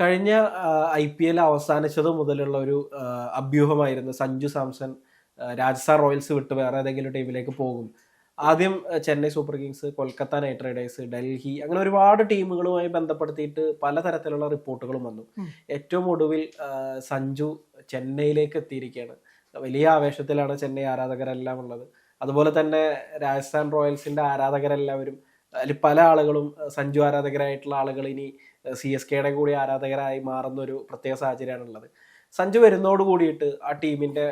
കഴിഞ്ഞ I P L അവസാനിച്ചത് മുതലുള്ള ഒരു അഭ്യൂഹമായിരുന്നു സഞ്ജു സാംസൺ രാജസ്ഥാൻ റോയൽസ് വിട്ട് വേറെ ഏതെങ്കിലും ടീമിലേക്ക് പോകും. ആദ്യം Chennai super kings Kolkata knight riders Delhi അങ്ങനെ ഒരുപാട് ടീമുകളുമായി ബന്ധപ്പെടുത്തിയിട്ട് പലതരത്തിലുള്ള റിപ്പോർട്ടുകളും വന്നു. ഏറ്റവും ഒടുവിൽ സഞ്ജു ചെന്നൈയിലേക്ക് എത്തിയിരിക്കുകയാണ്. വലിയ ആവേശത്തിലാണ് ചെന്നൈ ആരാധകരെല്ലാം ഉള്ളത്. അതുപോലെ തന്നെ രാജസ്ഥാൻ റോയൽസിന്റെ ആരാധകരെല്ലാവരും അതിൽ പല ആളുകളും സഞ്ജു ആരാധകരായിട്ടുള്ള ആളുകൾ ഇനി സി എസ് കെയുടെ കൂടി ആരാധകരായി മാറുന്ന ഒരു പ്രത്യേക സാഹചര്യമാണുള്ളത്. സഞ്ജു വരുന്നതോട് കൂടിയിട്ട് ആ ടീമിന്റെ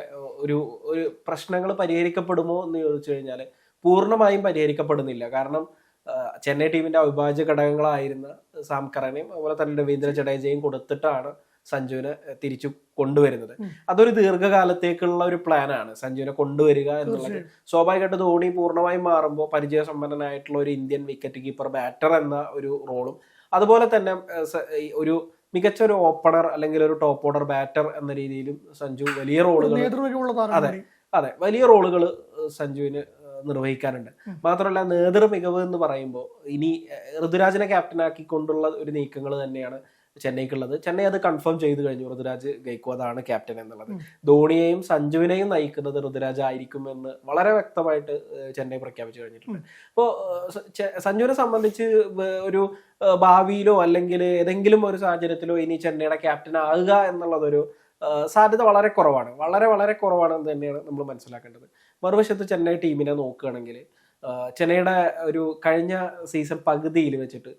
ഒരു ഒരു പ്രശ്നങ്ങൾ പരിഹരിക്കപ്പെടുമോ എന്ന് ചോദിച്ചു കഴിഞ്ഞാൽ പൂർണമായും പരിഹരിക്കപ്പെടുന്നില്ല. കാരണം ചെന്നൈ ടീമിന്റെ അവിഭാജ്യ ഘടകങ്ങളായിരുന്ന സാം കറനെയും അതുപോലെ തന്നെ രവീന്ദ്ര ജഡേജയും കൊടുത്തിട്ടാണ് സഞ്ജുവിനെ തിരിച്ചു കൊണ്ടുവരുന്നത്. അതൊരു ദീർഘകാലത്തേക്കുള്ള ഒരു പ്ലാനാണ് സഞ്ജുവിനെ കൊണ്ടുവരിക എന്നുള്ളത്. സ്വാഭാവികമായിട്ട് ധോണി പൂർണമായും മാറുമ്പോൾ പരിചയസമ്പന്നനായിട്ടുള്ള ഒരു ഇന്ത്യൻ വിക്കറ്റ് കീപ്പർ ബാറ്റർ എന്ന ഒരു റോളും അതുപോലെ തന്നെ ഒരു മികച്ച ഒരു ഓപ്പണർ അല്ലെങ്കിൽ ഒരു ടോപ്പ് ഓർഡർ ബാറ്റർ എന്ന രീതിയിലും സഞ്ജു വലിയ റോളുകൾ അതെ. അതെ വലിയ റോളുകൾ സഞ്ജുവിന് നിർവഹിക്കാനുണ്ട്. മാത്രമല്ല നേതൃ മികവ് എന്ന് പറയുമ്പോൾ ഇനി ഋതുരാജിനെ ഋതുരാജിനെ ക്യാപ്റ്റനാക്കിക്കൊണ്ടുള്ള ഒരു നീക്കങ്ങൾ തന്നെയാണ് ചെന്നൈക്കുള്ളത്. ചെന്നൈ അത് കൺഫേം ചെയ്തു കഴിഞ്ഞു. ഋതുരാജ് ഗൈക്വാദാണ് ക്യാപ്റ്റൻ എന്നുള്ളത്. ധോണിയെയും സഞ്ജുവിനെയും നയിക്കുന്നത് ഋതുരാജ് ആയിരിക്കുമെന്ന് വളരെ വ്യക്തമായിട്ട് ചെന്നൈ പ്രഖ്യാപിച്ചു കഴിഞ്ഞിട്ടുണ്ട്. അപ്പോൾ സഞ്ജുവിനെ സംബന്ധിച്ച് ഒരു ഭാവിയിലോ അല്ലെങ്കിൽ ഏതെങ്കിലും ഒരു സാഹചര്യത്തിലോ ഇനി ചെന്നൈയുടെ ക്യാപ്റ്റൻ ആകുക എന്നുള്ളതൊരു സാധ്യത വളരെ കുറവാണ്. വളരെ വളരെ കുറവാണ് എന്ന് തന്നെയാണ് നമ്മൾ മനസ്സിലാക്കേണ്ടത്. മറുവശത്ത് ചെന്നൈ ടീമിനെ നോക്കുകയാണെങ്കിൽ ചെന്നൈയുടെ ഒരു കഴിഞ്ഞ സീസൺ പകുതിയിൽ വെച്ചിട്ട്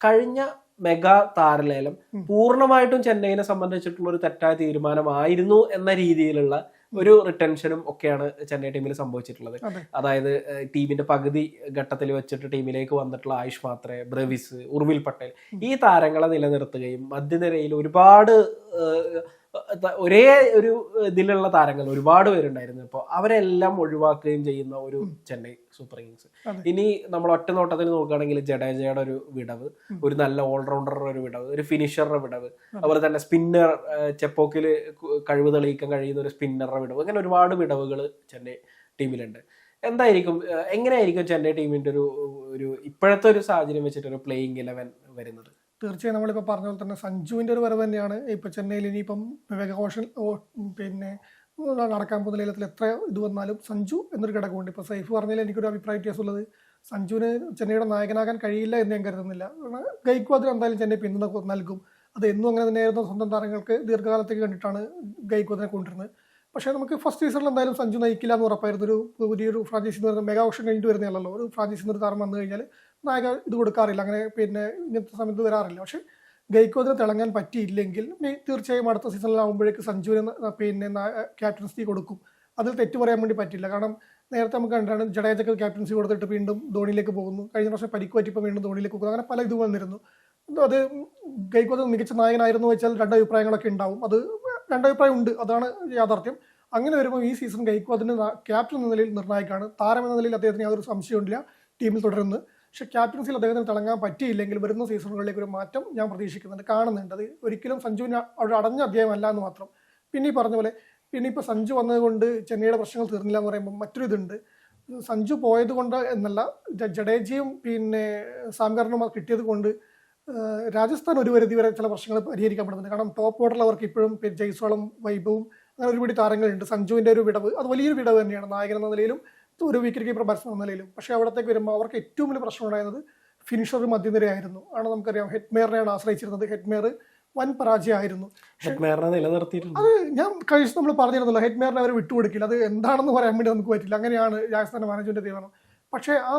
കഴിഞ്ഞ മെഗാ താരലേലം. പൂർണമായിട്ടും ചെന്നൈനെ സംബന്ധിച്ചിട്ടുള്ള ഒരു തെറ്റായ തീരുമാനമായിരുന്നു എന്ന രീതിയിലുള്ള ഒരു റിട്ടൻഷനും ഒക്കെയാണ് ചെന്നൈ ടീമിൽ സംഭവിച്ചിട്ടുള്ളത് അതായത് ടീമിന്റെ പകുതി ഘട്ടത്തിൽ വെച്ചിട്ട് ടീമിലേക്ക് വന്നിട്ടുള്ള ആയുഷ് മാത്രെ ബ്രവിസ് ഉർവിൽ പട്ടേൽ ഈ താരങ്ങളെ നിലനിർത്തുകയും മധ്യനിരയിൽ ഒരുപാട് ഒരേ ഒരു ഇതിലുള്ള താരങ്ങൾ ഒരുപാട് പേരുണ്ടായിരുന്നു. ഇപ്പൊ അവരെല്ലാം ഒഴിവാക്കുകയും ചെയ്യുന്ന ഒരു ചെന്നൈ സൂപ്പർ കിങ്സ്. ഇനി നമ്മൾ ഒറ്റ നോട്ടത്തിൽ നോക്കുകയാണെങ്കിൽ ജഡേജയുടെ ഒരു വിടവ് ഒരു നല്ല ഓൾറൗണ്ടറുടെ ഒരു വിടവ് ഒരു ഫിനിഷറുടെ വിടവ് അതുപോലെ തന്നെ സ്പിന്നർ ചെപ്പോക്കിൽ കഴിവ് തെളിയിക്കാൻ കഴിയുന്ന ഒരു സ്പിന്നറുടെ വിടവ് അങ്ങനെ ഒരുപാട് വിടവുകൾ ചെന്നൈ ടീമിലുണ്ട്. എന്തായിരിക്കും എങ്ങനെയായിരിക്കും ചെന്നൈ ടീമിന്റെ ഒരു ഒരു ഇപ്പോഴത്തെ ഒരു സാഹചര്യം വെച്ചിട്ട് ഒരു പ്ലേയിങ് ഇലവൻ വരുന്നത്? തീർച്ചയായും നമ്മളിപ്പോൾ പറഞ്ഞ പോലെ തന്നെ സഞ്ജുവിന്റെ ഒരു വരവ് തന്നെയാണ്. ഇപ്പോൾ ചെന്നൈയിൽ ഇനിയിപ്പം വിവേക കോഷൻ പിന്നെ നടക്കാൻ പോകുന്ന ലേലത്തിൽ എത്ര ഇത് വന്നാലും സഞ്ജു എന്നൊരു ഘടകമുണ്ട്. ഇപ്പോൾ സൈഫ് പറഞ്ഞതിൽ എനിക്കൊരു അഭിപ്രായ വ്യത്യാസമുള്ളത്. സഞ്ജുവിന് ചെന്നൈയുടെ നായകനാകാൻ കഴിയില്ല എന്ന് ഞാൻ കരുതുന്നില്ല. ഗൈക്വാദിന് എന്തായാലും ചെന്നൈ പിന്തുണ നൽകും. അത് എന്നും അങ്ങനെ തന്നെയായിരുന്നു സ്വന്തം താരങ്ങൾക്ക് ദീർഘകാലത്തേക്ക് കണ്ടിട്ടാണ് ഗൈക്വാദിനെ കൊണ്ടുവരുന്നത്. പക്ഷേ നമുക്ക് ഫസ്റ്റ് സീസണിൽ എന്തായാലും സഞ്ജു നയിക്കില്ല എന്ന് ഉറപ്പായിരുന്നു. ഒരു പുതിയൊരു ഫ്രാഞ്ചൈസി എന്ന് പറയുന്നത് മെഗാ ഓപ്ഷൻ കഴിഞ്ഞിട്ട് വരുന്നതല്ലോ ഒരു ഫ്രാഞ്ചൈസി ഒരു താരം വന്നു കഴിഞ്ഞാൽ നായക ഇത് കൊടുക്കാറില്ല. അങ്ങനെ പിന്നെ ഇങ്ങനത്തെ സമയത്ത് വരാറില്ല. പക്ഷെ ഗൈക്കോദിന് തിളങ്ങാൻ പറ്റിയില്ലെങ്കിൽ തീർച്ചയായും അടുത്ത സീസണിലാവുമ്പോഴേക്ക് സഞ്ജുവിന് പിന്നെ ക്യാപ്റ്റൻസി കൊടുക്കും. അതിൽ തെറ്റ് പറയാൻ വേണ്ടി പറ്റില്ല. കാരണം നേരത്തെ നമുക്ക് കണ്ടാണ് ജഡേജക്ക് ക്യാപ്റ്റൻസി കൊടുത്തിട്ട് വീണ്ടും ധോണിയിലേക്ക് പോകുന്നു. കഴിഞ്ഞ പ്രാവശ്യം പരിക്ക് പറ്റിയപ്പോൾ വീണ്ടും ധോണിയിലേക്ക് പോകുന്നു. അങ്ങനെ പല ഇത് വന്നിരുന്നു. അത് ഗൈക്കോദ് മികച്ച നായകനായിരുന്നു വെച്ചാൽ രണ്ട് അഭിപ്രായങ്ങളൊക്കെ ഉണ്ടാവും. അത് രണ്ടഭിപ്രായം ഉണ്ട്. അതാണ് യാഥാർത്ഥ്യം. അങ്ങനെ വരുമ്പോൾ ഈ സീസൺ ഗൈക്വാദിന് ക്യാപ്റ്റൻ എന്ന നിലയിൽ നിർണായകമാണ്. താരം എന്ന നിലയിൽ അദ്ദേഹത്തിന് യാതൊരു സംശയമില്ല ടീമിൽ തുടരുന്നത് പക്ഷെ ക്യാപ്റ്റൻസിയിൽ അദ്ദേഹത്തിന് തിളങ്ങാൻ പറ്റിയില്ലെങ്കിൽ വരുന്ന സീസണുകളിലേക്ക് ഒരു മാറ്റം ഞാൻ പ്രതീക്ഷിക്കുന്നുണ്ട് കാണുന്നുണ്ട്. അത് ഒരിക്കലും സഞ്ജുവിന് അവിടെ അടഞ്ഞ അധ്യായമല്ല എന്ന് മാത്രം. പിന്നെ ഈ പറഞ്ഞ പോലെ പിന്നെ ഇപ്പോൾ സഞ്ജു വന്നതുകൊണ്ട് ചെന്നൈയുടെ പ്രശ്നങ്ങൾ തീർന്നില്ല എന്ന് പറയുമ്പോൾ മറ്റൊരു ഇതുണ്ട്. സഞ്ജു പോയത് കൊണ്ട് എന്നല്ല ജഡേജയും പിന്നെ സാംകറിനും കിട്ടിയത് കൊണ്ട് രാജസ്ഥാൻ ഒരു പരിധി വരെ ചില പ്രശ്നങ്ങൾ പരിഹരിക്കപ്പെടുന്നുണ്ട്. കാരണം ടോപ്പ് ഓർഡറിൽ ഇപ്പോഴും പിന്നെ ജയ്സ്വാളും വൈഭവും അങ്ങനെ ഒരുപിടി താരങ്ങളുണ്ട്. സഞ്ജുവിന്റെ ഒരു വിടവ് അത് വലിയൊരു വിടവ് തന്നെയാണ്. നായകൻ എന്ന നിലയിലും ഒരു വിക്കറ്റ് കീപ്പർ ബാറ്റ്സ്മാൻ എന്ന നിലയിലും പക്ഷേ അവിടത്തേക്ക് വരുമ്പോൾ അവർക്ക് ഏറ്റവും വലിയ പ്രശ്നം ഉണ്ടായിരുന്നത് ഫിനിഷർ മധ്യനിരയായിരുന്നു. ആണ് നമുക്കറിയാം. ഹെഡ്മേറിനെയാണ് ആശ്രയിച്ചിരുന്നത്. ഹെഡ്മേർ വൻ പരാജയമായിരുന്നു. നിലനിർത്തിയിട്ടുണ്ട്. അത് ഞാൻ കഴിച്ച് നമ്മൾ പറഞ്ഞിരുന്നല്ലോ ഹെഡ്മേറിനെ അവർ വിട്ടുകൊടുക്കില്ല. അത് എന്താണെന്ന് പറയാൻ വേണ്ടി നമുക്ക് പറ്റില്ല. അങ്ങനെയാണ് രാജസ്ഥാൻ മാനേജ്മെന്റ് തീരുമാനം. പക്ഷേ ആ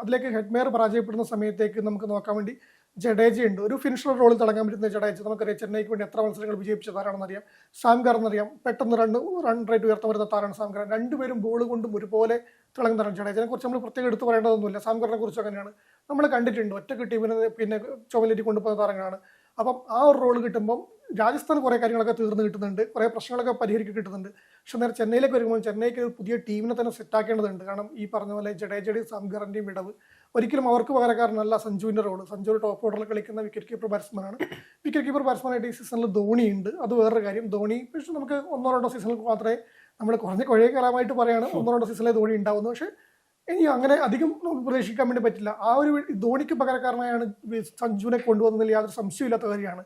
അതിലേക്ക് ഹെഡ്മേർ പരാജയപ്പെടുന്ന സമയത്തേക്ക് നമുക്ക് നോക്കാൻ വേണ്ടി ജഡേജ ഉണ്ട്. ഒരു ഫിനിഷർ റോളിൽ തിളങ്ങാൻ പറ്റുന്ന ജഡേജ. നമുക്കറിയാം ചെന്നൈക്ക് വേണ്ടി എത്ര മത്സരങ്ങൾ വിജയിപ്പിച്ച താരാണെന്ന് അറിയാം. സാംഗർ എന്നറിയാം പെട്ടെന്ന് റൺ റൺ റേറ്റ് ഉയർത്താൻ വരുന്ന താരാണ് സാംഗർ. രണ്ടുപേരും ബോൾ കൊണ്ടും ഒരുപോലെ തിളങ്ങുന്നതാണ് ജഡേജനെ കുറിച്ച് നമ്മൾ പ്രത്യേകം എടുത്തു പറയേണ്ടതൊന്നുമില്ല. സാംഗറിനെ കുറിച്ച് അങ്ങനെയാണ്. നമ്മൾ കണ്ടിട്ടുണ്ട്. ഒറ്റ ടീമിനെ പിന്നെ ചുമലേറ്റി കൊണ്ടുപോകുന്ന താരങ്ങളാണ്. അപ്പം ആ ഒരു റോൾ കിട്ടുമ്പം രാജസ്ഥാൻ കുറേ കാര്യങ്ങളൊക്കെ തീർന്നു കിട്ടുന്നുണ്ട്. കുറേ പ്രശ്നങ്ങളൊക്കെ പരിഹരിക്കി കിട്ടുന്നുണ്ട്. പക്ഷെ നേരെ ചെന്നൈയിലേക്ക് വരുമ്പോൾ ചെന്നൈക്ക് പുതിയ ടീമിനെ തന്നെ സെറ്റാക്കേണ്ടതുണ്ട് കാരണം ഈ പറഞ്ഞ പോലെ ജഡേജയുടെയും സംഗറിന്റെയും വിടവ് ഒരിക്കലും അവർക്ക് പകരക്കാരനല്ല സഞ്ജുവിന്റെ റോൾ സഞ്ജു ടോപ്പ് ഓർഡറിൽ കളിക്കുന്ന വിക്കറ്റ് കീപ്പർ ബാറ്റ്സ്മാനാണ് വിക്കറ്റ് കീപ്പർ ബാറ്റ്സ്മാനായിട്ട് ഈ സീസണിൽ ധോണി ഉണ്ട്. അത് വേറൊരു കാര്യം. ധോണി പക്ഷേ നമുക്ക് ഒന്നോ രണ്ടോ സീസണിൽ മാത്രമേ നമ്മൾ കുറഞ്ഞ കൊഴയ കാലമായിട്ട് പറയാണ്. ഒന്നോ രണ്ടോ സീസണിലെ ധോണി ഉണ്ടാവുന്നു. പക്ഷേ ഇനി അങ്ങനെ അധികം നമുക്ക് പ്രതീക്ഷിക്കാൻ വേണ്ടി പറ്റില്ല. ആ ഒരു ധോണിക്ക് പകരക്കാരനായാണ് സഞ്ജുവിനെ കൊണ്ടുവന്നതിൽ യാതൊരു സംശയമില്ലാത്ത കാര്യമാണ്.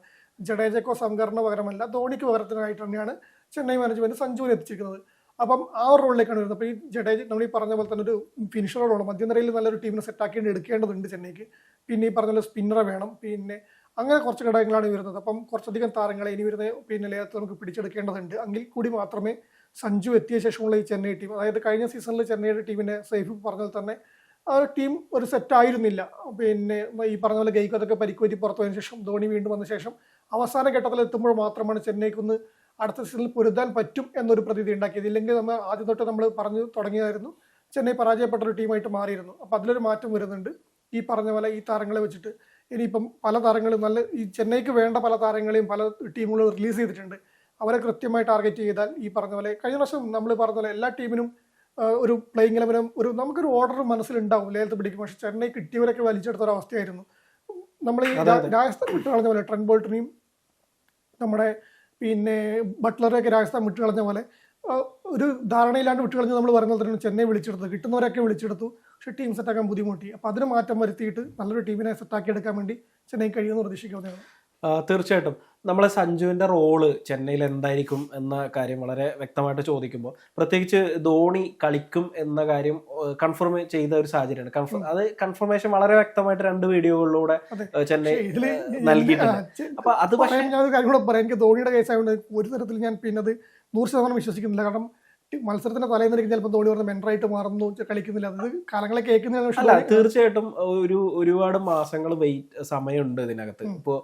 ജഡേജക്കോ സംഘറിന് പകരമല്ല. ധോണിക്ക് പകരത്തിനായിട്ട് തന്നെയാണ് ചെന്നൈ മാനേജ്മെന്റ് സഞ്ജുവിനെ എത്തിച്ചിരിക്കുന്നത്. അപ്പം ആ റോളിലേക്കാണ് വരുന്നത്. അപ്പോൾ ഈ ജഡേജ നമ്മൾ ഈ പറഞ്ഞ പോലെ തന്നെ ഒരു ഫിനിഷർ റോളാണ് മധ്യനിരയിൽ നല്ലൊരു ടീമിനെ സെറ്റാക്കി എടുക്കേണ്ടതുണ്ട് ചെന്നൈക്ക്. പിന്നെ ഈ പറഞ്ഞ പോലെ സ്പിന്നറെ വേണം. പിന്നെ അങ്ങനെ കുറച്ച് ഘടകങ്ങളാണ് വരുന്നത്. അപ്പം കുറച്ചധികം താരങ്ങളെ ഇനി വരുന്ന പിന്നെ ലേലത്ത് നമുക്ക് പിടിച്ചെടുക്കേണ്ടതുണ്ട്. എങ്കിൽ കൂടി മാത്രമേ സഞ്ജു എത്തിയ ശേഷമുള്ള ഈ ചെന്നൈ ടീം അതായത് കഴിഞ്ഞ സീസണിൽ ചെന്നൈയുടെ ടീമിനെ സേഫ് പറഞ്ഞാൽ തന്നെ ആ ഒരു ടീം ഒരു സെറ്റ് ആയിരുന്നില്ല. പിന്നെ ഈ പറഞ്ഞ പോലെ ഗൈക്കതൊക്കെ പരിക്കുപറ്റി പുറത്തു പോയതിനു ശേഷം ധോണി വീണ്ടും വന്ന ശേഷം അവസാന ഘട്ടത്തിൽ എത്തുമ്പോൾ മാത്രമാണ് ചെന്നൈക്ക് ഒന്ന് അടുത്ത സീസണിൽ പൊരുതാൻ പറ്റും എന്നൊരു പ്രതീതി ഉണ്ടാക്കിയത്. ഇല്ലെങ്കിൽ നമ്മൾ ആദ്യം തൊട്ട് നമ്മൾ പറഞ്ഞു തുടങ്ങിയായിരുന്നു ചെന്നൈ പരാജയപ്പെട്ട ഒരു ടീമായിട്ട് മാറിയിരുന്നു. അപ്പോൾ അതിലൊരു മാറ്റം വരുന്നുണ്ട്. ഈ പറഞ്ഞ പോലെ ഈ താരങ്ങളെ വെച്ചിട്ട് ഇനിയിപ്പം പല താരങ്ങളും നല്ല ഈ ചെന്നൈക്ക് വേണ്ട പല താരങ്ങളെയും പല ടീമുകളും റിലീസ് ചെയ്തിട്ടുണ്ട്. അവരെ കൃത്യമായി ടാർഗറ്റ് ചെയ്താൽ ഈ പറഞ്ഞ പോലെ കഴിഞ്ഞ വർഷം നമ്മൾ പറഞ്ഞ പോലെ എല്ലാ ടീമിനും ഒരു പ്ലേയിങ് ഇലവനും ഒരു നമുക്കൊരു ഓർഡർ മനസ്സിലുണ്ടാവും. ലേലത്ത് പിടിക്കും. പക്ഷെ ചെന്നൈ കിട്ടിയവരൊക്കെ വലിച്ചെടുത്ത ഒരു അവസ്ഥയായിരുന്നു നമ്മൾ ഈ. രാജസ്ഥാൻ വിട്ടു കളഞ്ഞ പോലെ ട്രെൻ ബോൾട്ടിനെയും നമ്മുടെ പിന്നെ ബട്ട്ലറെയൊക്കെ രാജസ്ഥാൻ വിട്ടുകളഞ്ഞ പോലെ ഒരു ധാരണയില്ലാണ്ട് വിട്ടുകളഞ്ഞ് നമ്മൾ പറയുന്നത് തന്നെ ചെന്നൈ വിളിച്ചെടുത്തു കിട്ടുന്നവരൊക്കെ വിളിച്ചെടുത്തു പക്ഷേ ടീം സെറ്റാക്കാൻ ബുദ്ധിമുട്ടി. അപ്പോൾ അതിന് മാറ്റം വരുത്തിയിട്ട് നല്ലൊരു ടീമിനെ സെറ്റാക്കി എടുക്കാൻ വേണ്ടി ചെന്നൈ കഴിയുമെന്ന് പ്രതീക്ഷിക്കുന്നതാണ് തീർച്ചയായിട്ടും. നമ്മളെ സഞ്ജുവിന്റെ റോൾ ചെന്നൈയിൽ എന്തായിരിക്കും എന്ന കാര്യം വളരെ വ്യക്തമായിട്ട് ചോദിക്കുമ്പോൾ പ്രത്യേകിച്ച് ധോണി കളിക്കും എന്ന കാര്യം കൺഫേം ചെയ്ത ഒരു സാഹചര്യമാണ്. കൺഫേം അത് കൺഫർമേഷൻ വളരെ വ്യക്തമായിട്ട് രണ്ട് വീഡിയോകളിലൂടെ. ചെന്നൈ നൽകിയിട്ടുണ്ട്. അപ്പൊ അത് പക്ഷേ പറയാൻ ഞാൻ ഒരു കാര്യം കൂടെ പറയാം. എനിക്ക് ധോണിയുടെ കേസ് ആയതുകൊണ്ട് ഒരു തരത്തിൽ ഞാൻ പിന്നെ അത് നൂറ് ശതമാനം വിശ്വസിക്കുന്നില്ല. കാരണം മത്സരത്തിന്റെ തലേന്ന് എനിക്ക് ചിലപ്പോൾ ധോണി പറഞ്ഞ മെൻഡറായിട്ട് മാറുന്നു കളിക്കുന്നില്ല. അത് കാലങ്ങളെ കേൾക്കുന്നില്ല തീർച്ചയായിട്ടും ഒരു ഒരുപാട് മാസങ്ങൾ വെയിറ്റ് സമയമുണ്ട് ഇതിനകത്ത്. ഇപ്പോൾ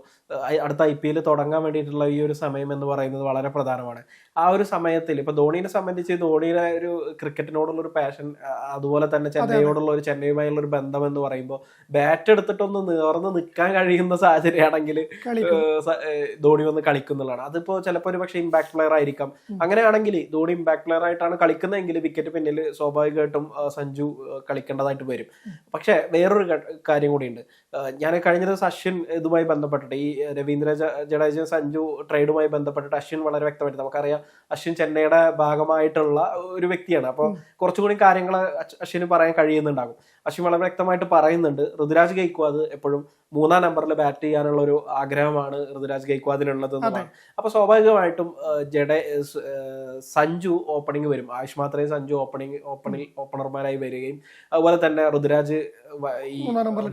അടുത്ത ഐ പി എൽ തുടങ്ങാൻ വേണ്ടിയിട്ടുള്ള ഈ ഒരു സമയം എന്ന് പറയുന്നത് വളരെ പ്രധാനമാണ്. ആ ഒരു സമയത്തിൽ ഇപ്പൊ ധോണിനെ സംബന്ധിച്ച് ധോണിയുടെ ഒരു ക്രിക്കറ്റിനോടുള്ള ഒരു പാഷൻ അതുപോലെ തന്നെ ചെന്നൈയോടുള്ള ഒരു ചെന്നൈയുമായുള്ള ഒരു ബന്ധം എന്ന് പറയുമ്പോൾ ബാറ്റ് എടുത്തിട്ടൊന്ന് നേർന്ന് നിൽക്കാൻ കഴിയുന്ന സാഹചര്യമാണെങ്കിൽ ധോണി വന്ന് കളിക്കുന്നുള്ളതാണ്. അതിപ്പോ ചിലപ്പോൾ ഒരു പക്ഷേ ഇമ്പാക്ട് പ്ലെയർ ആയിരിക്കാം. അങ്ങനെയാണെങ്കിൽ ധോണി ഇമ്പാക്ട് പ്ലെയർ ആയിട്ടാണ് കളിക്കുന്നതെങ്കിൽ വിക്കറ്റ് പിന്നിൽ സ്വാഭാവികമായിട്ടും സഞ്ജു കളിക്കേണ്ടതായിട്ട് വരും. പക്ഷേ വേറൊരു കാര്യം കൂടിയുണ്ട്. ഞാൻ കഴിഞ്ഞ ദിവസം അശ്വിൻ ഇതുമായി ബന്ധപ്പെട്ടിട്ട് ഈ രവീന്ദ്ര ജഡേജ സഞ്ജു ട്രേഡുമായി ബന്ധപ്പെട്ടിട്ട് അശ്വിൻ വളരെ വ്യക്തമായിട്ട് നമുക്കറിയാം അശ്വിൻ ചെന്നൈയുടെ ഭാഗമായിട്ടുള്ള ഒരു വ്യക്തിയാണ്. അപ്പോൾ കുറച്ചുകൂടി കാര്യങ്ങൾ അശ്വിന് പറയാൻ കഴിയുന്നുണ്ടാകും. അശ്വിൻ വളരെ വ്യക്തമായിട്ട് പറയുന്നുണ്ട് ഋതുരാജ് ഗൈക്വാദ് എപ്പോഴും മൂന്നാം നമ്പറിൽ ബാറ്റ് ചെയ്യാനുള്ള ഒരു ആഗ്രഹമാണ് ഋതുരാജ് ഗൈക്വാദിനുള്ളത് എന്നുള്ളതാണ്. അപ്പൊ സ്വാഭാവികമായിട്ടും ജഡേ സഞ്ജു ഓപ്പണിംഗ് വരും. ആയുഷ് മാത്രമേ സഞ്ജു ഓപ്പണിംഗ് ഓപ്പണിംഗ് ഓപ്പണർമാരായി വരികയും അതുപോലെ തന്നെ ഋതുരാജ് ഈ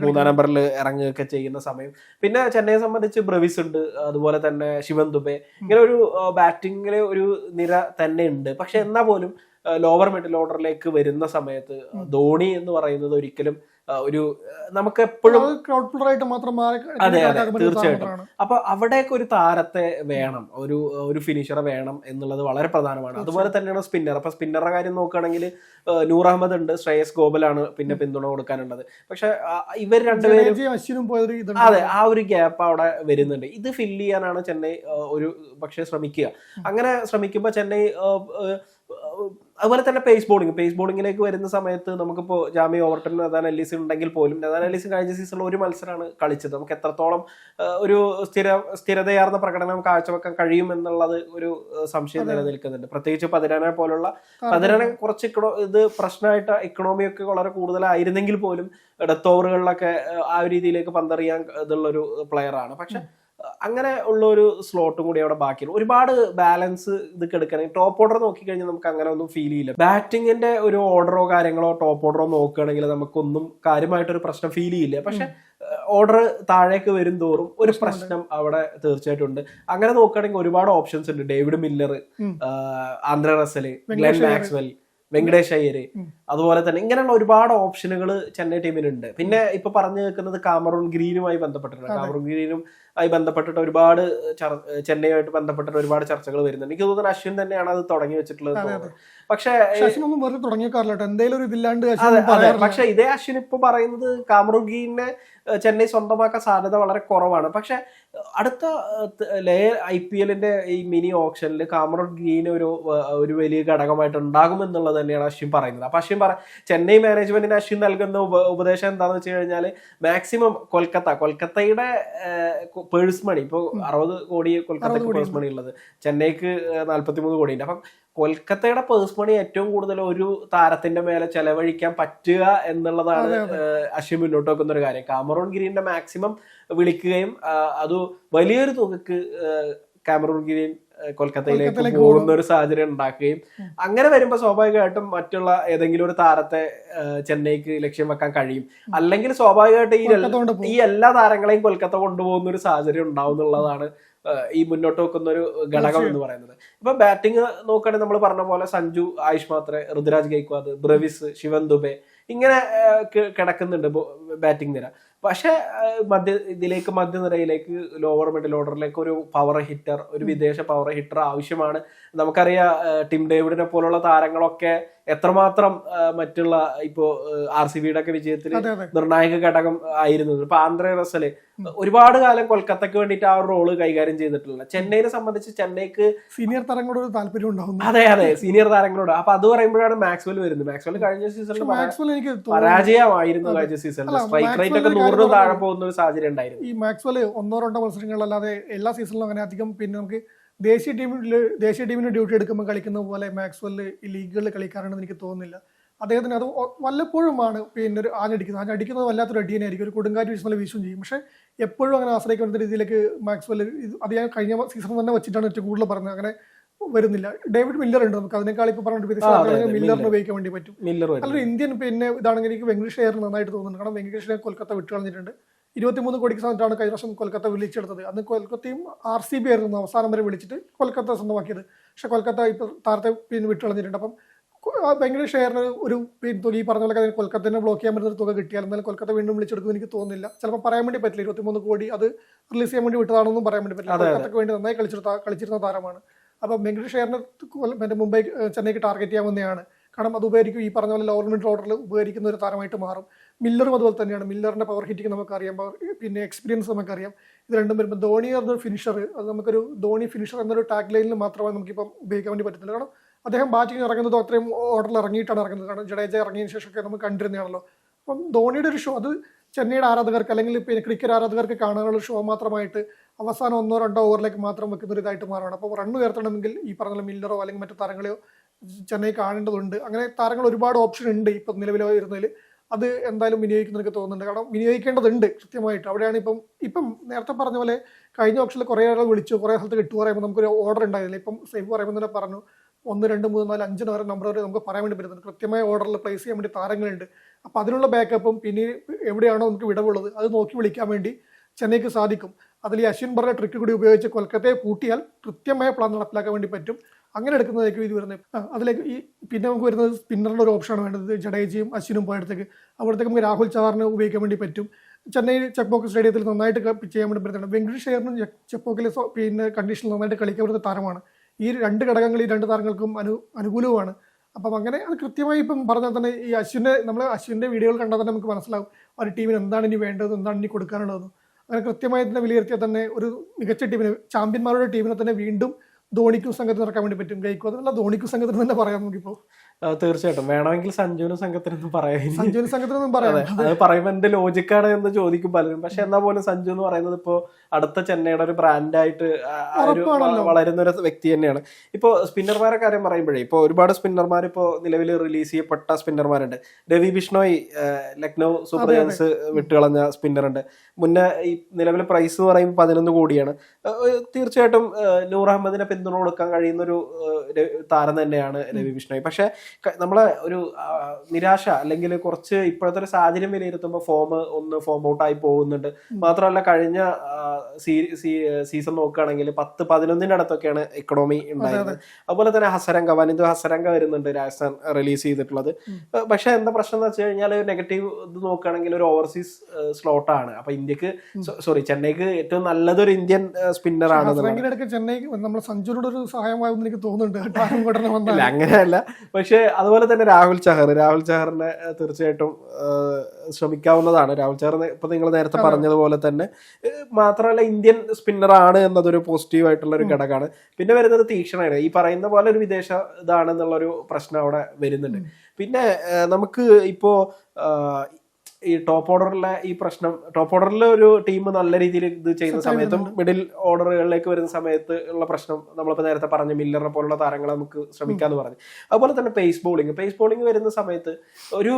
മൂന്നാം നമ്പറിൽ ഇറങ്ങുകയൊക്കെ ചെയ്യുന്ന സമയം. പിന്നെ ചെന്നൈയെ സംബന്ധിച്ച് ബ്രവിസ് ഉണ്ട് അതുപോലെ തന്നെ ശിവൻ ദുബെ. ഇങ്ങനെ ഒരു ബാറ്റിംഗിലെ ഒരു നിര തന്നെ ഉണ്ട്. പക്ഷെ എന്നാ പോലും ലോവർ മിഡിൽ ഓർഡറിലേക്ക് വരുന്ന സമയത്ത് ധോണി എന്ന് പറയുന്നത് ഒരിക്കലും ഒരു നമുക്ക് എപ്പോഴും ആയിട്ട് മാത്രം അതെ, പറ്റുന്ന തീർച്ചയായിട്ടും. അപ്പൊ അവിടെയൊക്കെ ഒരു താരത്തെ വേണം ഒരു ഒരു ഫിനിഷറെ വേണം എന്നുള്ളത് വളരെ പ്രധാനമാണ്. അതുപോലെ തന്നെയാണ് സ്പിന്നർ അപ്പൊ സ്പിന്നറുടെ കാര്യം നോക്കുകയാണെങ്കിൽ നൂർ അഹമ്മദ് ഉണ്ട് ശ്രേയസ് ഗോപലാണ് പിന്നെ പിന്തുണ കൊടുക്കാനുള്ളത്. പക്ഷെ ഇവർ രണ്ടുപേരും അതെ ആ ഒരു ഗ്യാപ്പ് അവിടെ വരുന്നുണ്ട്. ഇത് ഫില്ല് ചെയ്യാനാണ് ചെന്നൈ ഒരു പക്ഷേ ശ്രമിക്കുക. അങ്ങനെ ശ്രമിക്കുമ്പോൾ ചെന്നൈ അതുപോലെ തന്നെ പേസ് ബോളിംഗ് പേസ് ബോളിങ്ങിലേക്ക് വരുന്ന സമയത്ത് നമുക്കിപ്പോൾ ജാമി ഓവർട്ടൺ നദാൻ അലീസ് ഉണ്ടെങ്കിൽ പോലും നദാൻ അലീസ് കഴിഞ്ഞ സീസണിൽ ഒരു മത്സരമാണ് കളിച്ചത്. നമുക്ക് എത്രത്തോളം ഒരു സ്ഥിര സ്ഥിരതയാർന്ന പ്രകടനം കാഴ്ചവെക്കാൻ കഴിയും എന്നുള്ളത് ഒരു സംശയം നിലനിൽക്കുന്നുണ്ട്. പ്രത്യേകിച്ച് പതിനാനെ പോലുള്ള പതിനാനെ കുറച്ച് ഇക്കണോ ഇത് പ്രശ്നമായിട്ട് ഇക്കണോമി ഒക്കെ വളരെ കൂടുതലായിരുന്നെങ്കിൽ പോലും ഡെത്ത് ഓവറുകളിലൊക്കെ ആ ഒരു രീതിയിലേക്ക് പന്തറിയാൻ ഇതുള്ളൊരു പ്ലെയറാണ് ആണ്. പക്ഷെ അങ്ങനെ ഉള്ള ഒരു സ്ലോട്ടും കൂടി അവിടെ ബാക്കിയുണ്ട്. ഒരുപാട് ബാലൻസ് ഇത് എടുക്കണമെങ്കിൽ ടോപ്പ് ഓർഡർ നോക്കിക്കഴിഞ്ഞാൽ നമുക്ക് അങ്ങനെ ഒന്നും ഫീൽ ചെയ്യില്ല. ബാറ്റിങ്ങിന്റെ ഒരു ഓർഡറോ കാര്യങ്ങളോ ടോപ്പ് ഓർഡറോ നോക്കുകയാണെങ്കിൽ നമുക്കൊന്നും കാര്യമായിട്ടൊരു പ്രശ്നം ഫീൽ ചെയ്യില്ല. പക്ഷെ ഓർഡർ താഴേക്ക് വരും തോറും ഒരു പ്രശ്നം അവിടെ തീർച്ചയായിട്ടും ഉണ്ട് അങ്ങനെ നോക്കുകയാണെങ്കിൽ ഒരുപാട് ഓപ്ഷൻസ് ഉണ്ട്. David Miller. Andre Russell Glenn Maxwell Venkatesh Iyer അതുപോലെ തന്നെ ഇങ്ങനെയുള്ള ഒരുപാട് ഓപ്ഷനുകൾ ചെന്നൈ ടീമിനുണ്ട്. പിന്നെ ഇപ്പൊ പറഞ്ഞു നിൽക്കുന്നത് കാമറൂൺ ഗ്രീനുമായി ബന്ധപ്പെട്ടിട്ടുണ്ട്. കാമറൂൺ ഗ്രീനും ആയി ബന്ധപ്പെട്ടിട്ട് ഒരുപാട് ചെന്നൈയുമായിട്ട് ബന്ധപ്പെട്ടിട്ട് ഒരുപാട് ചർച്ചകൾ വരുന്നുണ്ട്. എനിക്ക് തോന്നുന്നു അശ്വിൻ തന്നെയാണ് അത് തുടങ്ങി വെച്ചിട്ടുള്ളത് പക്ഷേ പക്ഷെ അശ്വിനൊന്നും വെറുതെ തുടങ്ങിയേക്കാറില്ല കേട്ടോ. എന്തെങ്കിലും ഒരു ഇതില്ലാണ്ട് പക്ഷെ ഇതേ അശ്വിൻ ഇപ്പൊ പറയുന്നത് കാമറൂൺ ഗ്രീനെ ചെന്നൈ സ്വന്തമാക്കാൻ സാധ്യത വളരെ കുറവാണ്. പക്ഷെ അടുത്ത ലേ ഐ പി എല്ലിന്റെ ഈ മിനി ഓപ്ഷനിൽ കാമറോൺ ഗ്രീൻ ഒരു ഒരു വലിയ ഘടകമായിട്ട് ഉണ്ടാകും എന്നുള്ളത് തന്നെയാണ് അശ്വിൻ പറയുന്നത്. അപ്പൊ അശ്വിൻ പറ ചെന്നൈ മാനേജ്മെന്റിന് അശ്വിൻ നൽകുന്ന ഉപ- ഉപദേശം എന്താണെന്ന് വെച്ച് കഴിഞ്ഞാൽ മാക്സിമം കൊൽക്കത്ത കൊൽക്കത്തയുടെ പേഴ്സ് മണി ഇപ്പോൾ അറുപത് കോടി കൊൽക്കത്തക്ക് പേഴ്സ് മണി ഉള്ളത്. ചെന്നൈക്ക് നാല്പത്തിമൂന്ന് കോടി ഉണ്ട് അപ്പം കൊൽക്കത്തയുടെ പേഴ്സ് മണി ഏറ്റവും കൂടുതൽ ഒരു താരത്തിന്റെ മേലെ ചെലവഴിക്കാൻ പറ്റുക എന്നുള്ളതാണ്. അശ്വിൻ മുന്നോട്ട് വെക്കുന്ന ഒരു കാര്യം. കാമറൂൺ ഗ്രീനിന്റെ മാക്സിമം വിളിക്കുകയും അത് വലിയൊരു തുകക്ക് കാമറൂൺ ഗ്രീൻ കൊൽക്കത്തയിലേക്ക് പോകുന്ന ഒരു സാഹചര്യം ഉണ്ടാക്കുകയും അങ്ങനെ വരുമ്പോൾ സ്വാഭാവികമായിട്ടും മറ്റുള്ള ഏതെങ്കിലും ഒരു താരത്തെ ചെന്നൈക്ക് ലക്ഷ്യം വെക്കാൻ കഴിയും. അല്ലെങ്കിൽ സ്വാഭാവികമായിട്ട് ഈ എല്ലാ താരങ്ങളെയും കൊൽക്കത്ത കൊണ്ടുപോകുന്ന ഒരു സാഹചര്യം ഉണ്ടാവും എന്നുള്ളതാണ് ഈ മുന്നോട്ട് വെക്കുന്ന ഒരു ഘടകം എന്ന് പറയുന്നത്. ഇപ്പൊ ബാറ്റിംഗ് നോക്കുകയാണെങ്കിൽ നമ്മൾ പറഞ്ഞ പോലെ സഞ്ജു ആയുഷ് മാത്രെ ഋതുരാജ് ഗൈക്വാദ് ബ്രവിസ് ശിവൻ ദുബെ ഇങ്ങനെ കിടക്കുന്നുണ്ട് ബാറ്റിംഗ് നിര. പക്ഷെ മധ്യ ഇതിലേക്ക് മധ്യനിരയിലേക്ക് ലോവർ മിഡിൽ ഓർഡറിലേക്ക് ഒരു പവർ ഹിറ്റർ ഒരു വിദേശ പവർ ഹിറ്റർ ആവശ്യമാണ്. നമുക്കറിയാം ടിം ഡേവിഡിനെ പോലുള്ള താരങ്ങളൊക്കെ എത്രമാത്രം മറ്റുള്ള ഇപ്പോ ആർ സി ബിയുടെ ഒക്കെ വിജയത്തിൽ നിർണായക ഘടകം ആയിരുന്നു ഇപ്പൊ ആന്ധ്ര റസൽ ഒരുപാട് കാലം കൊൽക്കത്തക്ക് വേണ്ടിയിട്ട് ആ ഒരു റോൾ കൈകാര്യം ചെയ്തിട്ടുള്ള ചെന്നൈനെ സംബന്ധിച്ച് ചെന്നൈക്ക് സീനിയർ താരങ്ങളോട് ഒരു താല്പര്യം ഉണ്ടാവും അതെ അതെ. സീനിയർ താരങ്ങളോട്. അപ്പൊ അത് പറയുമ്പോഴാണ് മാക്സ്വൽ വരുന്നത്. മാക്സ്വൽ കഴിഞ്ഞ സീസണിൽ മാക്സ്വൽ എനിക്ക് പരാജയമായിരുന്നു കഴിഞ്ഞ സീസണിൽ സ്ട്രൈക്ക് റേറ്റ് ഒക്കെ നൂറിന് നൂറിനും താഴെ പോകുന്ന ഒരു സാഹചര്യം ഉണ്ടായിരുന്നു. ഈ മാക്സ്വൽ ഒന്നോ രണ്ടോ മത്സരങ്ങളല്ലാതെ എല്ലാ സീസണിലും അങ്ങനെ അധികം പിന്നെ നമുക്ക് ദേശീയ ടീമിൽ ദേശീയ ടീമിന് ഡ്യൂട്ടി എടുക്കുമ്പോൾ കളിക്കുന്ന പോലെ മാക്സ്വെൽ ഈ ലീഗുകളിൽ കളിക്കാറുണ്ടെന്ന് എനിക്ക് തോന്നുന്നില്ല. അദ്ദേഹത്തിന് അത് വല്ലപ്പോഴുമാണ് പിന്നെ ഒരു ആഞ്ഞടിക്കുന്നത്. ആഞ്ഞടിക്കുന്നത് വല്ലാത്തൊരു അടിയനെ ആയിരിക്കും ഒരു കൊടുങ്കാറ്റ് വീശുമ്പോൾ വീശും ചെയ്യും. പക്ഷേ എപ്പോഴും അങ്ങനെ ആശ്രയിക്കുന്ന രീതിയിലേക്ക് മാക്സ്വെൽ അത് ഞാൻ കഴിഞ്ഞ സീസൺ തന്നെ വെച്ചിട്ടാണ് ഏറ്റവും കൂടുതൽ പറഞ്ഞത്. അങ്ങനെ വരുന്നില്ല. ഡേവിഡ് മില്ലർ ഉണ്ട് നമുക്ക്. അതിനേക്കാൾ ഇപ്പോൾ പറഞ്ഞിട്ട് മില്ലറിന് ഉപയോഗിക്കാൻ വേണ്ടി പറ്റും. അല്ലെങ്കിൽ ഇന്ത്യൻ പിന്നെ ഇതാണെങ്കിൽ എനിക്ക് വെങ്കടേഷ് അയ്യർ നന്നായിട്ട് തോന്നുന്നുണ്ട്. കാരണം വെങ്കടേഷ് അയ്യർ കൊൽക്കത്ത വിട്ടു കളഞ്ഞിട്ടുണ്ട്. ഇരുപത്തിമൂന്ന് കോടിക്ക് സമയത്താണ് കഴിഞ്ഞ വർഷം കൊൽക്കത്ത വിളിച്ചെടുത്തത്. അന്ന് കൊൽക്കത്തയും ആർ സി ബി ആയിരുന്നു അവസാനം വരെ വിളിച്ചിട്ട് കൊൽക്കത്ത സ്വന്തമാക്കിയത്. പക്ഷെ കൊൽക്കത്ത ഇപ്പോൾ താരത്തെ പിന്നെ വിട്ടു കളഞ്ഞിട്ടുണ്ട്. അപ്പം കൊ- ഷെയറിന് ഒരു തുക ഈ പറഞ്ഞ പോലെ കൊൽക്കത്തന്നെ കൊൽക്കത്തനെ ബ്ലോക്ക് ചെയ്യാൻ പറ്റുന്ന ഒരു തുക കിട്ടിയാൽ എന്നാലും കൊൽക്കത്ത വീണ്ടും വിളിച്ചെടുക്കും എനിക്ക് തോന്നുന്നില്ല. ചിലപ്പോൾ പറയാൻ വേണ്ടി പറ്റില്ല. ഇരുപത്തിമൂന്ന് കോടി അത് റിലീസ് ചെയ്യാൻ വേണ്ടി വിട്ടതാണെന്നും പറയാൻ വേണ്ടി പറ്റില്ല. കൊൽക്കത്തക്ക് വേണ്ടി നന്നായി കളിച്ചിരുന്ന കളിച്ചിരുന്ന താരമാണ്. അപ്പം വെങ്കടേഷ് ഷെയറിന് മറ്റേ മുംബൈ ചെന്നൈക്ക് ടാർഗറ്റ് ചെയ്യാവുന്നതാണ്. കാരണം അത് ഉപകരിക്കും. ഈ പറഞ്ഞ പോലെ ലോവർ മിഡ് ഓർഡറിൽ ഉപകരിക്കുന്ന ഒരു താരമായിട്ട് മാറും. മില്ലറും അതുപോലെ തന്നെയാണ്. മില്ലറിന്റെ പവർ ഹിറ്റിംഗ് നമുക്കറിയാം. പവർ പിന്നെ എക്സ്പീരിയൻസ് നമുക്കറിയാം. ഇത് രണ്ടും വരുമ്പോൾ ധോണി എന്നൊരു ഫിനിഷർ അത് നമുക്കൊരു ധോണി ഫിനിഷർ എന്നൊരു ടാഗ് ലൈനിൽ മാത്രമേ നമുക്കിപ്പം ഉപയോഗിക്കാൻ വേണ്ടി പറ്റത്തില്ല കാരണം അദ്ദേഹം ബാറ്റിംഗ് ഇറങ്ങുന്നത് അത്രയും ഓർഡറിൽ ഇറങ്ങിയിട്ടാണ് ഇറങ്ങുന്നത്. കാരണം ജഡേജ ഇറങ്ങിയതിന് ശേഷമൊക്കെ നമുക്ക് കണ്ടിരുന്നതാണല്ലോ. അപ്പം ധോണിയുടെ ഒരു ഷോ അത് ചെന്നൈയുടെ ആരാധകർക്ക് അല്ലെങ്കിൽ പിന്നെ ക്രിക്കറ്റ് ആരാധകർക്ക് കാണാനുള്ള ഷോ മാത്രമായിട്ട് അവസാനം ഒന്നോ രണ്ടോ ഓവറിലേക്ക് മാത്രം വെക്കുന്ന ഒരു ഇതായിട്ട് മാറുകയാണ്. അപ്പോൾ റണ്ണ് ഉയർത്തണമെങ്കിൽ ഈ പറഞ്ഞ മില്ലറോ അല്ലെങ്കിൽ മറ്റു താരങ്ങളെയോ ചെന്നൈ കാണേണ്ടതുണ്ട്. അങ്ങനെ താരങ്ങൾ ഒരുപാട് ഓപ്ഷൻ ഉണ്ട് ഇപ്പം നിലവിലോ ഇരുന്നതിൽ അത് എന്തായാലും വിനിയോഗിക്കുന്ന എനിക്ക് തോന്നുന്നുണ്ട്. കാരണം വിനിയോഗിക്കേണ്ടതുണ്ട് കൃത്യമായിട്ട്. അവിടെയാണ് ഇപ്പം ഇപ്പം നേരത്തെ പറഞ്ഞ പോലെ കഴിഞ്ഞ ഓപ്ഷനിൽ കുറേ ആളുകൾ വിളിച്ചു കുറേ സ്ഥലത്ത് കിട്ടു പറയുമ്പോൾ നമുക്കൊരു ഓർഡർ ഉണ്ടായിരുന്നില്ല. ഇപ്പം സേഫ് പറയുമ്പോൾ തന്നെ പറഞ്ഞു ഒന്ന് രണ്ട് മൂന്ന് നാല് അഞ്ച് വരെ നമ്പർ വരെ നമുക്ക് പറയാൻ വേണ്ടി പറ്റുന്നുണ്ട്. കൃത്യമായ ഓർഡറിൽ പ്ലേസ് ചെയ്യാൻ വേണ്ടി താരങ്ങളുണ്ട്. അപ്പോൾ അതിനുള്ള ബാക്കപ്പും പിന്നെ എവിടെയാണോ നമുക്ക് വിടവുള്ളത് അത് നോക്കി വിളിക്കാൻ വേണ്ടി ചെന്നൈക്ക് സാധിക്കും. അതിൽ ഈ അശ്വിൻ പറഞ്ഞ ട്രിക്ക് കൂടി ഉപയോഗിച്ച് കൊൽക്കത്തയെ പൂട്ടിയാൽ കൃത്യമായ പ്ലാൻ നടപ്പിലാക്കാൻ വേണ്ടി പറ്റും. അങ്ങനെ എടുക്കുന്നതായിരിക്കും ഇത് വരുന്നത്. അതിലേക്ക് ഈ പിന്നെ നമുക്ക് വരുന്നത് സ്പിന്നറിന്റെ ഒരു ഓപ്ഷനാണ് വേണ്ടത്. ജഡേജയും അശ്വിനും പോയടത്തേക്ക്. അവിടത്തേക്ക് നമുക്ക് രാഹുൽ ചവാറിനെ ഉപയോഗിക്കാൻ വേണ്ടി പറ്റും. ചെന്നൈ ചെക്പോക്ക് സ്റ്റേഡിയത്തിൽ നന്നായിട്ട് ചെയ്യാൻ വേണ്ടി പറ്റുന്നുണ്ട്. വെങ്കടേഷ് അയ്യറിനും ചെക്പോക്കിൽ പിന്നെ കണ്ടീഷനിൽ നന്നായിട്ട് കളിക്കാൻ പറ്റുന്ന താരമാണ്. ഈ രണ്ട് ഘടകങ്ങൾ ഈ രണ്ട് താരങ്ങൾക്കും അനു അനുകൂലവുമാണ്. അപ്പം അങ്ങനെ അത് കൃത്യമായി ഇപ്പം പറഞ്ഞാൽ തന്നെ ഈ അശ്വിന്റെ നമ്മൾ അശ്വിന്റെ വീഡിയോകൾ കണ്ടാൽ തന്നെ നമുക്ക് മനസ്സിലാവും ഒരു ടീമിന് എന്താണ് ഇനി വേണ്ടത് എന്താണ് ഇനി കൊടുക്കാനുള്ളത് അങ്ങനെ കൃത്യമായി തന്നെ വിലയിരുത്തിയാൽ തന്നെ ഒരു മികച്ച ടീമിന് ചാമ്പ്യന്മാരുടെ ടീമിനെ തന്നെ വീണ്ടും ധോണിക്കും സംഘത്തിന് ഇറക്കാൻ വേണ്ടി പറ്റും. ഗൈക്കോ അതല്ല ധോണിക്കും സംഘത്തിന് തന്നെ പറയാം നമുക്കിപ്പോൾ. തീർച്ചയായിട്ടും. വേണമെങ്കിൽ സഞ്ജുവിനും സംഘത്തിനൊന്നും പറയാം സഞ്ജുവിന് സംഘത്തിനൊന്നും പറയാം അതെ. പറയുമ്പോൾ എന്റെ ലോജിക്കാണ് എന്ന് ചോദിക്കും പലരും. പക്ഷെ എന്നാ പോലും സഞ്ജു എന്ന് പറയുന്നത് ഇപ്പോ അടുത്ത ചെന്നൈയുടെ ഒരു ബ്രാൻഡായിട്ട് ആയിട്ട് വളരുന്ന ഒരു വ്യക്തി തന്നെയാണ്. ഇപ്പോ സ്പിന്നർമാരെ കാര്യം പറയുമ്പോഴേ ഇപ്പൊ ഒരുപാട് സ്പിന്നർമാർ ഇപ്പോ നിലവിൽ റിലീസ് ചെയ്യപ്പെട്ട സ്പിന്നർമാരുണ്ട് രവി ബിഷ്ണോയ് ലക്നൗ സൂപ്പർ. ജയൻസ് വിട്ടുകളഞ്ഞ സ്പിന്നർ ഉണ്ട് മുന്നേ ഈ നിലവിലെ പ്രൈസ് എന്ന് പറയുമ്പോൾ പതിനൊന്ന് കോടിയാണ്. തീർച്ചയായിട്ടും നൂർ അഹമ്മദിനെ പിന്തുണ കൊടുക്കാൻ കഴിയുന്ന ഒരു താരം തന്നെയാണ് രവി ബിഷ്ണോയ്. പക്ഷെ നമ്മളെ ഒരു നിരാശ അല്ലെങ്കിൽ കുറച്ച് ഇപ്പോഴത്തെ ഒരു സാഹചര്യം വിലയിരുത്തുമ്പോൾ ഫോം ഒന്ന് ഫോം ഔട്ട് ആയി പോകുന്നുണ്ട്. മാത്രമല്ല കഴിഞ്ഞ സീസൺ നോക്കുകയാണെങ്കിൽ പത്ത് പതിനൊന്നിന്റെ അടുത്തൊക്കെയാണ് ഇക്കണോമി ഉണ്ടായത് അതുപോലെ തന്നെ ഹസരംഗ വനിത ഹസരംഗ വരുന്നുണ്ട് രാജസ്ഥാൻ റിലീസ് ചെയ്തിട്ടുള്ളത്. പക്ഷെ എന്താ പ്രശ്നം എന്ന് വെച്ച് കഴിഞ്ഞാൽ നെഗറ്റീവ് ഇത് നോക്കുകയാണെങ്കിൽ ഒരു ഓവർസീസ് സ്ലോട്ടാണ് അപ്പൊ ഇന്ത്യയ്ക്ക് സോറി ചെന്നൈക്ക് ഏറ്റവും നല്ലതൊരു ഇന്ത്യൻ സ്പിന്നർ ആണ് നമ്മൾ സഞ്ജുവിനോട് ഒരു സഹായമായി എനിക്ക് തോന്നുന്നുണ്ട്. അങ്ങനെയല്ല. പക്ഷെ അതുപോലെ തന്നെ രാഹുൽ ചഹർ. രാഹുൽ ചഹറിനെ തീർച്ചയായിട്ടും ശ്രമിക്കാവുന്നതാണ്. രാഹുൽ ചഹർ ഇപ്പൊ നിങ്ങൾ നേരത്തെ പറഞ്ഞതുപോലെ തന്നെ മാത്രമല്ല ഇന്ത്യൻ സ്പിന്നർ ആണ് എന്നതൊരു പോസിറ്റീവ് ആയിട്ടുള്ള ഒരു ഘടകമാണ്. പിന്നെ വരുന്നത് തീക്ഷണമാണ് ഈ പറയുന്ന പോലെ ഒരു വിദേശ ഇതാണെന്നുള്ളൊരു പ്രശ്നം അവിടെ വരുന്നുണ്ട്. പിന്നെ നമുക്ക് ഇപ്പോ ഈ ടോപ്പ് ഓർഡറിലെ ഈ പ്രശ്നം ടോപ്പ് ഓർഡറിൽ ഒരു ടീം നല്ല രീതിയിൽ ഇത് ചെയ്യുന്ന സമയത്തും മിഡിൽ ഓർഡറുകളിലേക്ക് വരുന്ന സമയത്ത് ഉള്ള പ്രശ്നം നമ്മളിപ്പോൾ നേരത്തെ പറഞ്ഞ മില്ലറിനെ പോലുള്ള താരങ്ങളെ നമുക്ക് ശ്രമിക്കാന്ന് പറഞ്ഞു. അതുപോലെ തന്നെ പേസ് ബോളിംഗ് പേസ് ബോളിംഗ് വരുന്ന സമയത്ത് ഒരു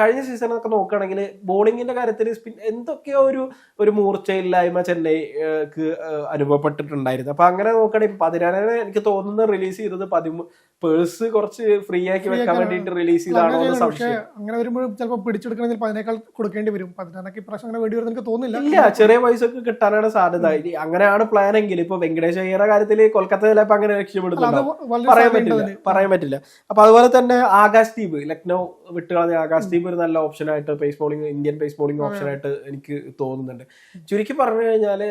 കഴിഞ്ഞ സീസണൊക്കെ നോക്കുകയാണെങ്കിൽ ബോളിങ്ങിന്റെ കാര്യത്തിൽ സ്പിൻ എന്തൊക്കെയോ ഒരു ഒരു മൂർച്ചയില്ലായ്മ ചെന്നൈക്ക് അനുഭവപ്പെട്ടിട്ടുണ്ടായിരുന്നു. അപ്പൊ അങ്ങനെ നോക്കുകയാണെങ്കിൽ പതിനാലിനെ എനിക്ക് തോന്നുന്ന റിലീസ് ചെയ്തത് പതിമൂ പേഴ്സ് കുറച്ച് ഫ്രീ ആക്കി വെക്കാൻ വേണ്ടിയിട്ട് റിലീസ് ചെയ്താണോ സംശയം. അങ്ങനെ വരുമ്പോൾ ചിലപ്പോൾ പിടിച്ചെടുക്കണമെങ്കിൽ അതിനേക്കാൾ കൊടുക്കേണ്ടി വരും. പതിനാറൊക്കെ ഇപ്രാവശ്യം അങ്ങനെ വേണ്ടി എനിക്ക് തോന്നുന്നില്ല. ഇല്ല ചെറിയ പൈസ ഒക്കെ കിട്ടാനാണ് സാധ്യത. ഇനി അങ്ങനെയാണ് പ്ലാൻ എങ്കിൽ ഇപ്പൊ വെങ്കടേഷ് അയ്യരുടെ കാര്യത്തിൽ കൊൽക്കത്ത ചിലപ്പോ അങ്ങനെ അത് പറയാൻ പറ്റില്ല പറയാൻ പറ്റില്ല. അപ്പൊ അതുപോലെ തന്നെ ആകാശ് ദീപ് ലക്നൗ വിട്ടുകളഞ്ഞ ആകാശ് ദീപ് ഒരു നല്ല ഓപ്ഷൻ ആയിട്ട് pace bowling Indian pace bowling option ആയിട്ട് എനിക്ക് തോന്നുന്നുണ്ട്. ചുരുക്കി പറഞ്ഞു കഴിഞ്ഞാൽ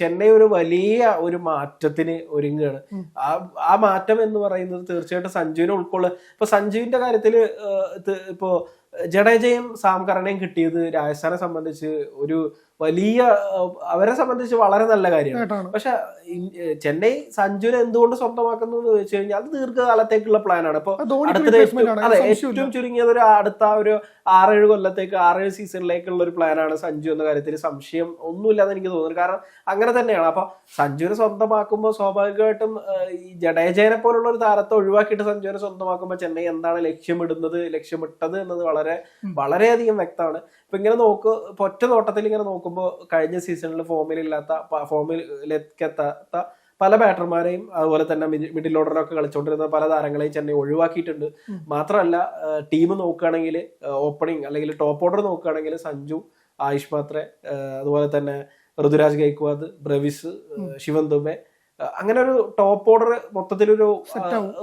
ചെന്നൈ ഒരു വലിയ ഒരു മാറ്റത്തിന് ഒരുങ്ങുകയാണ്. ആ ആ മാറ്റം എന്ന് പറയുന്നത് തീർച്ചയായിട്ടും സഞ്ജുവിനെ ഉൾക്കൊള്ളുക ഇപ്പൊ സഞ്ജുവിന്റെ കാര്യത്തിൽ ഇപ്പോ ജഡേജയും സാം കറണയും കിട്ടിയത് രാജസ്ഥാനെ സംബന്ധിച്ച് ഒരു വലിയ അവരെ സംബന്ധിച്ച് വളരെ നല്ല കാര്യമാണ്. പക്ഷെ ചെന്നൈ സഞ്ജുവിനെ എന്തുകൊണ്ട് സ്വന്തമാക്കുന്നു എന്ന് ചോദിച്ചു കഴിഞ്ഞാൽ അത് ദീർഘകാലത്തേക്കുള്ള പ്ലാനാണ് ഇപ്പൊ അത് ധോണിക്ക് അടുത്തത് അതെ ഏറ്റവും ചുരുങ്ങിയത് ഒരു അടുത്ത ഒരു ആറേഴ് കൊല്ലത്തേക്ക് ആറേഴ് സീസണിലേക്കുള്ള ഒരു പ്ലാനാണ് സഞ്ജു എന്ന കാര്യത്തിൽ. സംശയം ഒന്നുമില്ലാന്ന് എനിക്ക് തോന്നുന്നു. കാരണം അങ്ങനെ തന്നെയാണ്. അപ്പൊ സഞ്ജുവിനെ സ്വന്തമാക്കുമ്പോൾ സ്വാഭാവികമായിട്ടും ഈ ജഡേജനെ പോലുള്ള ഒരു താരത്തെ ഒഴിവാക്കിയിട്ട് സഞ്ജുവിനെ സ്വന്തമാക്കുമ്പോൾ ചെന്നൈ എന്താണ് ലക്ഷ്യമിടുന്നത് ലക്ഷ്യമിട്ടത് എന്നത് വളരെ വളരെയധികം വ്യക്തമാണ്. ഇപ്പൊ ഇങ്ങനെ നോക്ക് ഒറ്റ നോട്ടത്തിൽ ഇങ്ങനെ നോക്കുമ്പോൾ കഴിഞ്ഞ സീസണിൽ ഫോമിൽ ഇല്ലാത്ത ഫോമിലേക്ക് എത്താത്ത പല ബാറ്റർമാരെയും അതുപോലെ തന്നെ മിഡിൽ ഓർഡറിലൊക്കെ കളിച്ചുകൊണ്ടിരുന്ന പല താരങ്ങളെയും ചെന്നൈ ഒഴിവാക്കിയിട്ടുണ്ട്. മാത്രമല്ല ടീം നോക്കുകയാണെങ്കിൽ ഓപ്പണിംഗ് അല്ലെങ്കിൽ ടോപ്പ് ഓർഡർ നോക്കുകയാണെങ്കിൽ സഞ്ജു ആയുഷ് മാത്രേ അതുപോലെ തന്നെ ഋതുരാജ് ഗൈക്വാദ് ബ്രവിസ് ശിവൻ ദുബെ അങ്ങനെ ഒരു ടോപ്പ് ഓർഡർ മൊത്തത്തിൽ ഒരു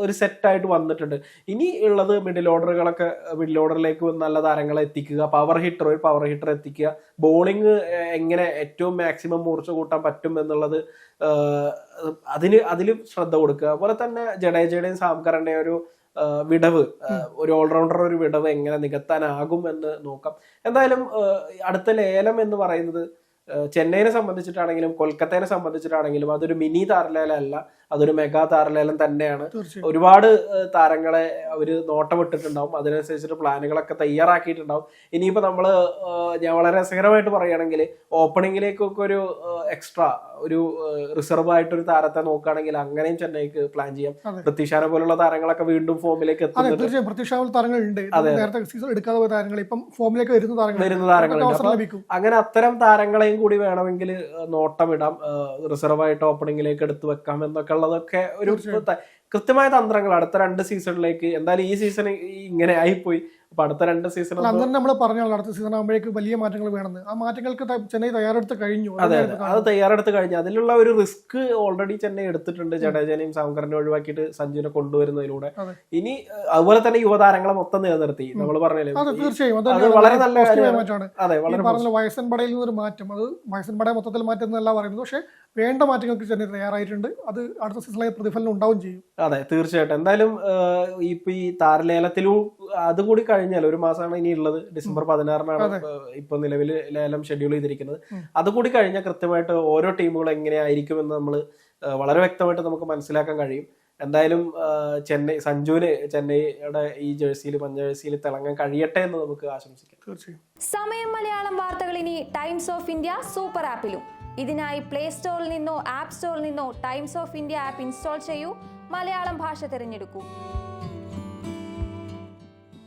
ഒരു സെറ്റായിട്ട് വന്നിട്ടുണ്ട്. ഇനി ഉള്ളത് മിഡിൽ ഓർഡറുകളൊക്കെ മിഡിൽ ഓർഡറിലേക്ക് നല്ല താരങ്ങളെ എത്തിക്കുക പവർ ഹിറ്റർ ഒരു പവർ ഹിറ്റർ എത്തിക്കുക. ബോളിംഗ് എങ്ങനെ ഏറ്റവും മാക്സിമം മൂർച്ച കൂട്ടാൻ പറ്റും എന്നുള്ളത് അതിന് അതിലും ശ്രദ്ധ കൊടുക്കുക. അതുപോലെ തന്നെ ജഡേജയുടെയും സാംകറിന്റെയും ഒരു വിടവ് ഒരു ഓൾറൗണ്ടർ ഒരു വിടവ് എങ്ങനെ നികത്താനാകും എന്ന് നോക്കാം. എന്തായാലും അടുത്ത ലേലം എന്ന് പറയുന്നത് ചെന്നൈനെ സംബന്ധിച്ചിട്ടാണെങ്കിലും കൊൽക്കത്തയെ സംബന്ധിച്ചിട്ടാണെങ്കിലും അതൊരു മിനി താരലേലം അല്ല അതൊരു മെഗാ താരലേലം തന്നെയാണ്. ഒരുപാട് താരങ്ങളെ അവർ നോട്ടമിട്ടിട്ടുണ്ടാവും. അതിനനുസരിച്ചിട്ട് പ്ലാനുകളൊക്കെ തയ്യാറാക്കിയിട്ടുണ്ടാവും. ഇനിയിപ്പോ നമ്മൾ ഏഹ്, ഞാൻ വളരെ രസകരമായിട്ട് പറയുകയാണെങ്കിൽ ഓപ്പണിങ്ങിലേക്കൊക്കെ ഒരു എക്സ്ട്രാ ഒരു റിസർവ് ആയിട്ട് ഒരു താരത്തെ നോക്കുകയാണെങ്കിൽ അങ്ങനെയും ചെന്നൈക്ക് പ്ലാൻ ചെയ്യാം. പൃഥ്വിഷാനെ പോലുള്ള താരങ്ങളൊക്കെ വീണ്ടും ഫോമിലേക്ക് എത്തും എത്തുന്നുണ്ട്. തീർച്ചയായും. പ്രത്യക്ഷാവൽ താരങ്ങളുണ്ട് അതെ. നേരത്തെ സീസൺ എടുക്കാതെ പോയ താരങ്ങൾ ഇപ്പം ഫോമിലേക്ക് വരുന്ന താരങ്ങൾ വരുന്ന താരങ്ങളുണ്ട്. അവസരം അപ്പൊ അങ്ങനെ അത്തരം താരങ്ങളെയും കൂടി വേണമെങ്കിൽ നോട്ടമിടാം റിസർവ് ആയിട്ട് ഓപ്പണിങ്ങിലേക്ക് എടുത്തു വെക്കാം എന്നൊക്കെ ഉള്ളതൊക്കെ ഒരു കൃത്യമായ തന്ത്രങ്ങൾ അടുത്ത രണ്ട് സീസണിലേക്ക് എന്തായാലും ഈ സീസൺ ഇങ്ങനെ ആയിപ്പോയി. അപ്പൊ അടുത്ത രണ്ട് സീസൺ അന്നേരം നമ്മൾ പറഞ്ഞാൽ അടുത്ത സീസൺ ആകുമ്പോഴേക്ക് വലിയ മാറ്റങ്ങൾ വേണമെന്ന്. ആ മാറ്റങ്ങൾക്ക് ചെന്നൈ തയ്യാറെടുത്ത് കഴിഞ്ഞു. അതെ അതെ. തയ്യാറെടുത്ത് കഴിഞ്ഞു. അതിലുള്ള ഒരു റിസ്ക് ഓൾറെഡി ചെന്നൈ എടുത്തിട്ടുണ്ട് ജഡേജനെയും സാംകറിനെ ഒഴിവാക്കിയിട്ട് സഞ്ജുവിനെ കൊണ്ടുവരുന്നതിലൂടെ. ഇനി അതുപോലെ തന്നെ യുവതാരങ്ങളെ മൊത്തം നിലനിർത്തി. നമ്മൾ പറഞ്ഞില്ലേ അതെ തീർച്ചയായും. അത് വളരെ നല്ല. മാറ്റമാണ് അതെ വളരെ പറഞ്ഞ വയസ്സൻ പടയിൽ നിന്നൊരു മാറ്റം. അത് വയസ്സൻ പടയെ മൊത്തത്തിൽ മാറ്റം എന്നല്ല പറയുന്നത്. പക്ഷേ വേണ്ട മാറ്റങ്ങൾക്ക് ചെന്നൈ തയ്യാറായിട്ടുണ്ട്. അത് അടുത്ത സീസണിലെ പ്രതിഫലനം ഉണ്ടാവും ചെയ്യും. അതെ തീർച്ചയായിട്ടും. എന്തായാലും ഇപ്പൊ ഈ താരലേലത്തിലും അതുകൂടി കഴിഞ്ഞാൽ ഒരു മാസമാണ് ഇനി ഉള്ളത് ഡിസംബർ പതിനാറിനാണ്. ഇപ്പൊ നിലവിൽ ലേലം ഷെഡ്യൂൾ ചെയ്തിരിക്കുന്നത്. അതുകൂടി കഴിഞ്ഞാൽ കൃത്യമായിട്ട് ഓരോ ടീമുകൾ എങ്ങനെയായിരിക്കും എന്ന് നമ്മൾ വളരെ വ്യക്തമായിട്ട് നമുക്ക് മനസ്സിലാക്കാൻ കഴിയും. എന്തായാലും ചെന്നൈ സഞ്ജുവിന് ചെന്നൈയുടെ ഈ ജേഴ്സിയിൽ മഞ്ഞ ജേഴ്സിയിൽ തിളങ്ങാൻ കഴിയട്ടെ എന്ന് നമുക്ക് ആശംസിക്കാം. തീർച്ചയായും. സമയം മലയാളം വാർത്തകൾ ഇനി ടൈംസ് ഓഫ് ഇന്ത്യ സൂപ്പർ ആപ്പിലും ഇതിനായി പ്ലേ സ്റ്റോറിൽ നിന്നോ ആപ്പ് സ്റ്റോറിൽ നിന്നോ Times of India app install ചെയ്യൂ. മലയാളം ഭാഷ തിരഞ്ഞെടുക്കൂ.